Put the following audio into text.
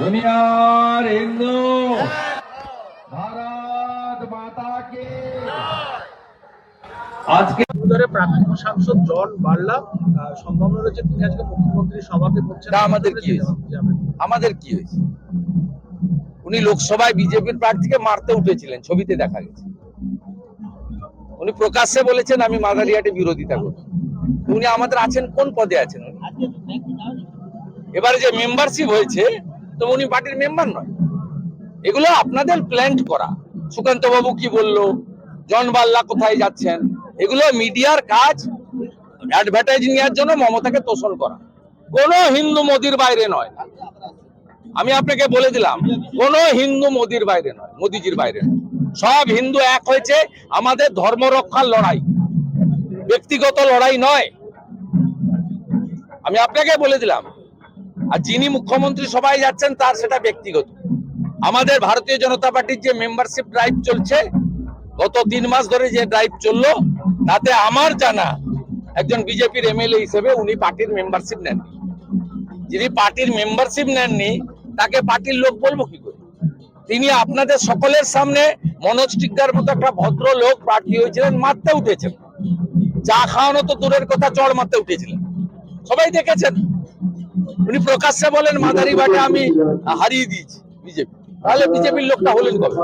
দুনিয়ার হিন্দু। হ্যাঁ। ভারত মাতা হ্যাঁ। আজকে ধরে প্রাক্তন সাংসদ জন বার্লা সম্ভাবনা রয়েছে তিনি আজকে সভাতে আমাদের কি আমাদের কি হয়েছে? উনি লোকসভায় বিজেপির প্রার্থীকে মারতে উঠেছিলেন ছবিতে দেখা গেছে। উনি প্রকাশ্যে বলেছেন আমি মাদারিয়াটে বিরোধিতা করি উনি আমাদের আছেন কোন পদে আছেন এবারে যে মেম্বারশিপ হয়েছে তো উনি পার্টির মেম্বার নয়। এগুলো আপনাদের প্ল্যান্ট করা। সুকান্ত বাবু কি বলল? জন বাল্লা কোথায় যাচ্ছেন? এগুলো মিডিয়ার কাজ অ্যাডভার্টাইজিং এর জন্য মমতাকে তোষণ করা। কোন হিন্দু মোদির বাইরে নয়। আমি আপনাকে বলে দিলাম, কোন হিন্দু মোদির বাইরে নয়, মোদিজির বাইরে নয়। সব হিন্দু এক হয়েছে, আমাদের ধর্ম রক্ষার লড়াই। ব্যক্তিগত লড়াই নয়। আমি আপনাকে বলে দিলাম আর যিনি মুখ্যমন্ত্রী সবাই যাচ্ছেন, তার সেটা ব্যক্তিগত। আমাদের ভারতীয় জনতা পার্টির যে মেম্বারশিপ ড্রাইভ চলছে, গত তিন মাস ধরে যে ড্রাইভ চলল, তাতে আমার জানা একজন বিজেপির এমএলএ হিসেবে উনি পার্টির মেম্বারশিপ নেননি। যিনি পার্টির মেম্বারশিপ নেননি, তাকে পার্টির লোক বলব কি করে? তিনি আপনাদের সকলের সামনে মনোজ টিগ্গার মতো একটা ভদ্র লোক প্রার্থী হয়েছিলেন, মারতে উঠেছেন। চা খাওয়ানো তো দূরের কথা, চড় মারতে উঠেছিলেন। সবাই দেখেছেন উনি প্রকাশ্যে বলেন মাদারি মাদারিবাটে আমি হারিয়ে দিয়েছি বিজেপি। তাহলে বিজেপির লোকটা হলেন কবে?